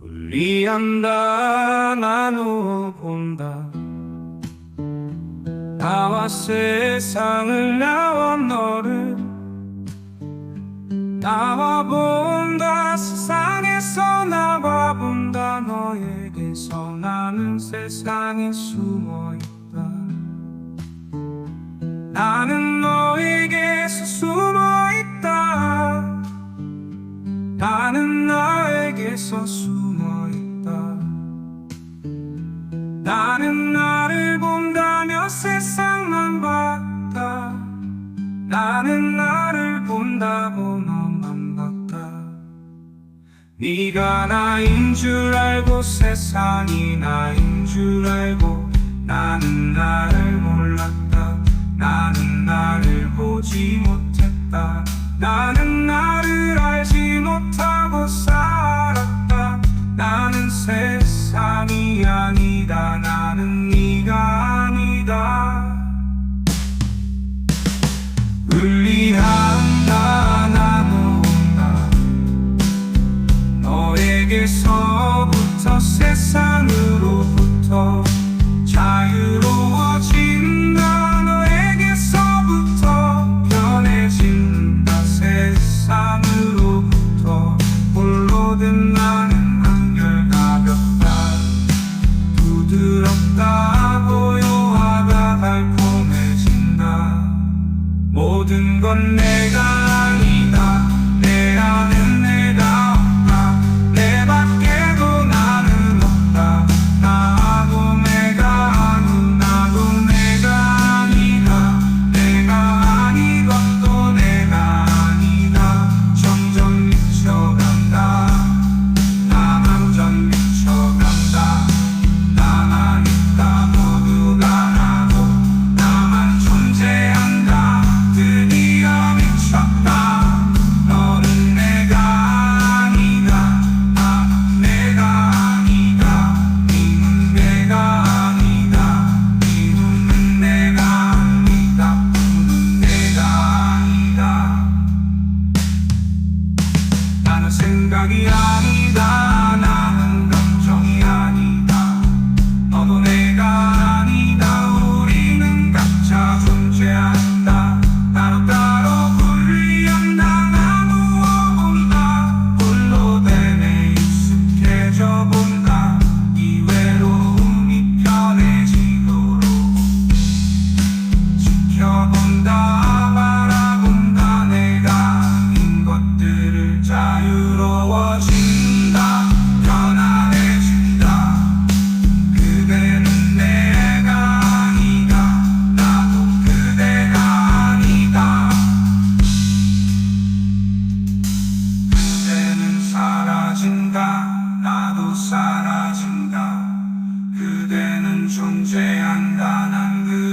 불리한다 나누어 본다. 나와 세상을 나와 너를 나와 본다. 세상에서 나와 본다. 너에게서 나는 세상에 숨어 있다. 나는 너에게서 숨어 있다. 나는 나에게서 숨어 나는 나를 본다며 세상만 봤다. 나는 나를 본다고 너만 봤다. 네가 나인 줄 알고 세상이 나인 줄 알고 나는 나를 몰랐다. 나는 나를 보지 못했다. 나는 너에게서부터 세상으로부터 자유로워진다 너에게서부터 편해진다. 세상으로부터 홀로 든 나는 한결가볍다. 부드럽다 고요하다 달콤해진다. 모든 건 내가 존재한다는 그